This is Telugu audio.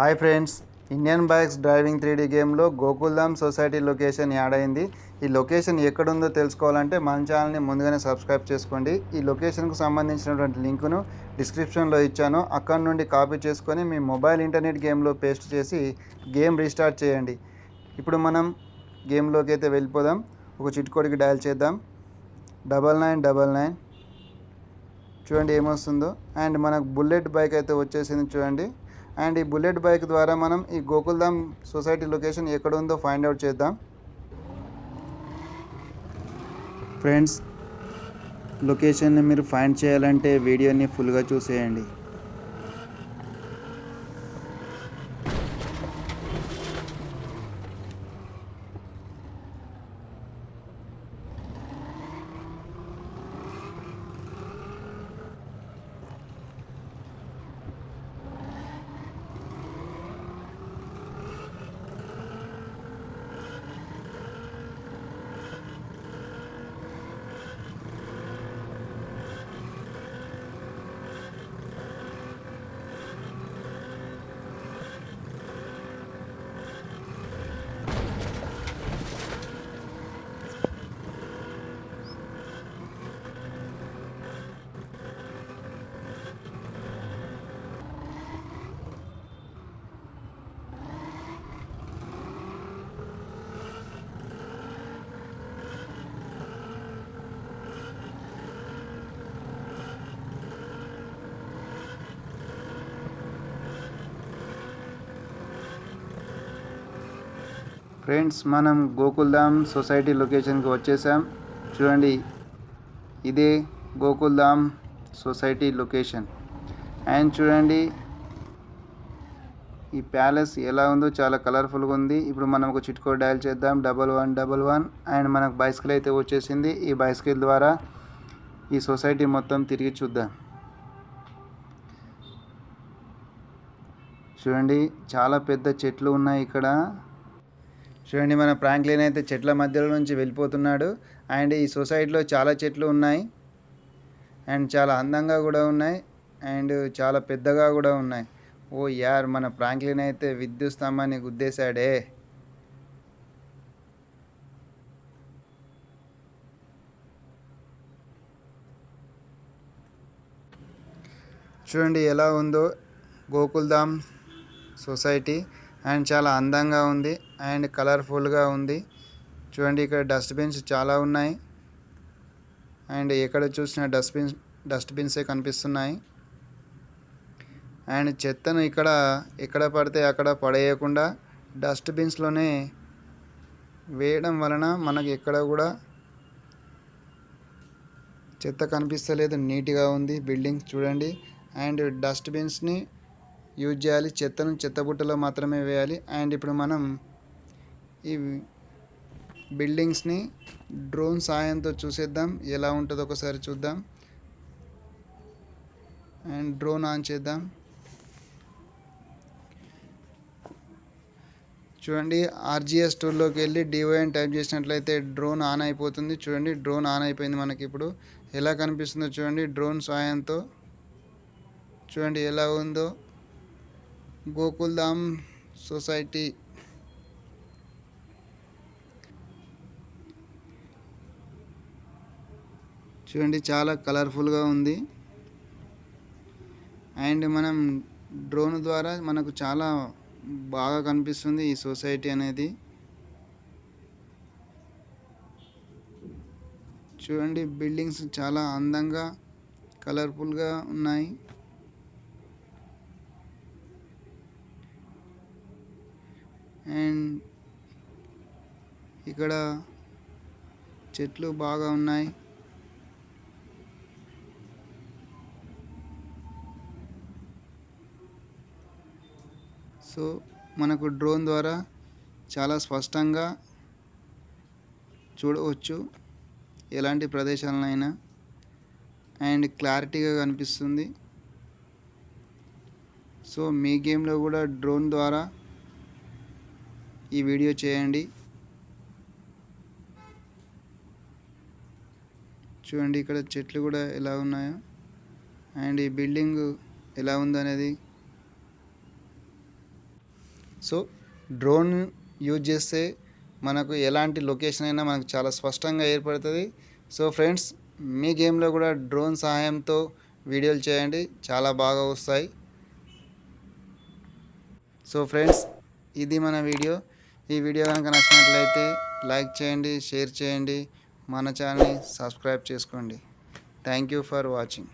Hi friends Indian bikes driving three D గేమ్లో గోకుల్ధామ్ సొసైటీ లొకేషన్ యాడ్ అయింది ఈ లొకేషన్ ఎక్కడుందో తెలుసుకోవాలంటే మన ఛానల్ని ముందుగానే సబ్స్క్రైబ్ చేసుకోండి. ఈ లొకేషన్కు సంబంధించినటువంటి లింకును డిస్క్రిప్షన్లో ఇచ్చాను. అక్కడ నుండి కాపీ చేసుకొని మీ మొబైల్ ఇంటర్నెట్ గేమ్లో పేస్ట్ చేసి గేమ్ రీస్టార్ట్ చేయండి. ఇప్పుడు మనం గేమ్లోకి అయితే వెళ్ళిపోదాం. ఒక చిట్కోడికి డయల్ చేద్దాం. Double nine double nine. చూడండి ఏమొస్తుందో. అండ్ మనకు బుల్లెట్ బైక్ అయితే వచ్చేసింది చూడండి. అండ్ ఈ బుల్లెట్ బైక్ ద్వారా మనం ఈ గోకుల్ధామ్ సొసైటీ లొకేషన్ ఎక్కడ ఉందో ఫైండ్ అవుట్ చేద్దాం. ఫ్రెండ్స్ లొకేషన్ని మీరు ఫైండ్ చేయాలంటే వీడియోని ఫుల్గా చూసేయండి. ఫ్రెండ్స్ మనం గోకుల్ధామ్ సొసైటీ లొకేషన్కి వచ్చేసాం. చూడండి ఇదే గోకుల్ధామ్ సొసైటీ లొకేషన్. అండ్ చూడండి ఈ ప్యాలెస్ ఎలా ఉందో చాలా కలర్ఫుల్గా ఉంది. ఇప్పుడు మనం ఒక చిట్కో డయల్ చేద్దాం. Double one double one. And మనకు బైసికల్ అయితే వచ్చేసింది. ఈ బైసికల్ ద్వారా ఈ సొసైటీ మొత్తం తిరిగి చూద్దాం. చూడండి చాలా పెద్ద చెట్లు ఉన్నాయి ఇక్కడ. చూడండి మన ఫ్రాంక్లిన్ అయితే చెట్ల మధ్యలో నుంచి వెళ్ళిపోతున్నాడు. అండ్ ఈ సొసైటీలో చాలా చెట్లు ఉన్నాయి. అండ్ చాలా అందంగా కూడా ఉన్నాయి. అండ్ చాలా పెద్దగా కూడా ఉన్నాయి. ఓ యార్ మన ఫ్రాంక్లిన్ అయితే విద్యుత్ స్తంభాన్ని గుద్దేశాడే. చూడండి ఎలా ఉందో గోకుల్ధామ్ సొసైటీ. అండ్ చాలా అందంగా ఉంది అండ్ కలర్ఫుల్గా ఉంది. చూడండి ఇక్కడ డస్ట్బిన్స్ చాలా ఉన్నాయి. అండ్ ఎక్కడ చూసినా డస్ట్బిన్ డస్ట్బిన్సే కనిపిస్తున్నాయి. అండ్ చెత్తను ఇక్కడ ఎక్కడ పడితే అక్కడ పడేయకుండా డస్ట్బిన్స్లోనే వేయడం వలన మనకి ఎక్కడ కూడా చెత్త కనిపిస్తలేదు. నీట్గా ఉంది బిల్డింగ్ చూడండి. అండ్ డస్ట్బిన్స్ని యూజ్ చేయాలి. చెత్తను చెత్తబుట్టలో మాత్రమే వేయాలి. అండ్ ఇప్పుడు మనం ఈ బిల్డింగ్స్ని డ్రోన్ సాయంతో చూసేద్దాం. ఎలా ఉంటుందో ఒకసారి చూద్దాం. అండ్ డ్రోన్ ఆన్ చేద్దాం. చూడండి ఆర్జిఎస్ టూల్లోకి వెళ్ళి డివైన్ టైప్ చేసినట్లయితే డ్రోన్ ఆన్ అయిపోతుంది. చూడండి డ్రోన్ ఆన్ అయిపోయింది మనకి ఇప్పుడు. ఎలా కనిపిస్తుందో చూడండి డ్రోన్ సాయంతో చూడండి ఎలా ఉందో. గోకుల్ధామ్ సొసైటీ. చూడండి చాలా కలర్ఫుల్గా ఉంది. అండ్ మనం డ్రోన్ ద్వారా మనకు చాలా బాగా కనిపిస్తుంది ఈ సొసైటీ అనేది. చూడండి బిల్డింగ్స్ చాలా అందంగా కలర్ఫుల్గా ఉన్నాయి. అండ్ ఇక్కడ చెట్లు బాగా ఉన్నాయి. సో మనకు డ్రోన్ ద్వారా చాలా స్పష్టంగా చూడవచ్చు ఎలాంటి ప్రదేశాలనైనా. అండ్ క్లారిటీగా కనిపిస్తుంది. సో మీ గేమ్లో కూడా డ్రోన్ ద్వారా ఈ వీడియో చేయండి. చూడండి ఇక్కడ చెట్లు కూడా ఎలా ఉన్నాయో. అండ్ ఈ బిల్డింగ్ ఎలా ఉందనేది. సో డ్రోన్ యూజ్ చేస్తే మనకు ఎలాంటి లొకేషన్ అయినా మనకు చాలా స్పష్టంగా ఏర్పడుతుంది. సో ఫ్రెండ్స్ మీ గేమ్లో కూడా డ్రోన్ సహాయంతో వీడియోలు చేయండి. చాలా బాగా వస్తాయి. సో ఫ్రెండ్స్ ఇది మన వీడియో. ఈ వీడియో కనుక నచ్చినట్లయితే లైక్ చేయండి షేర్ చేయండి. మన ఛానల్ని సబ్స్క్రైబ్ చేసుకోండి. Thank you for watching.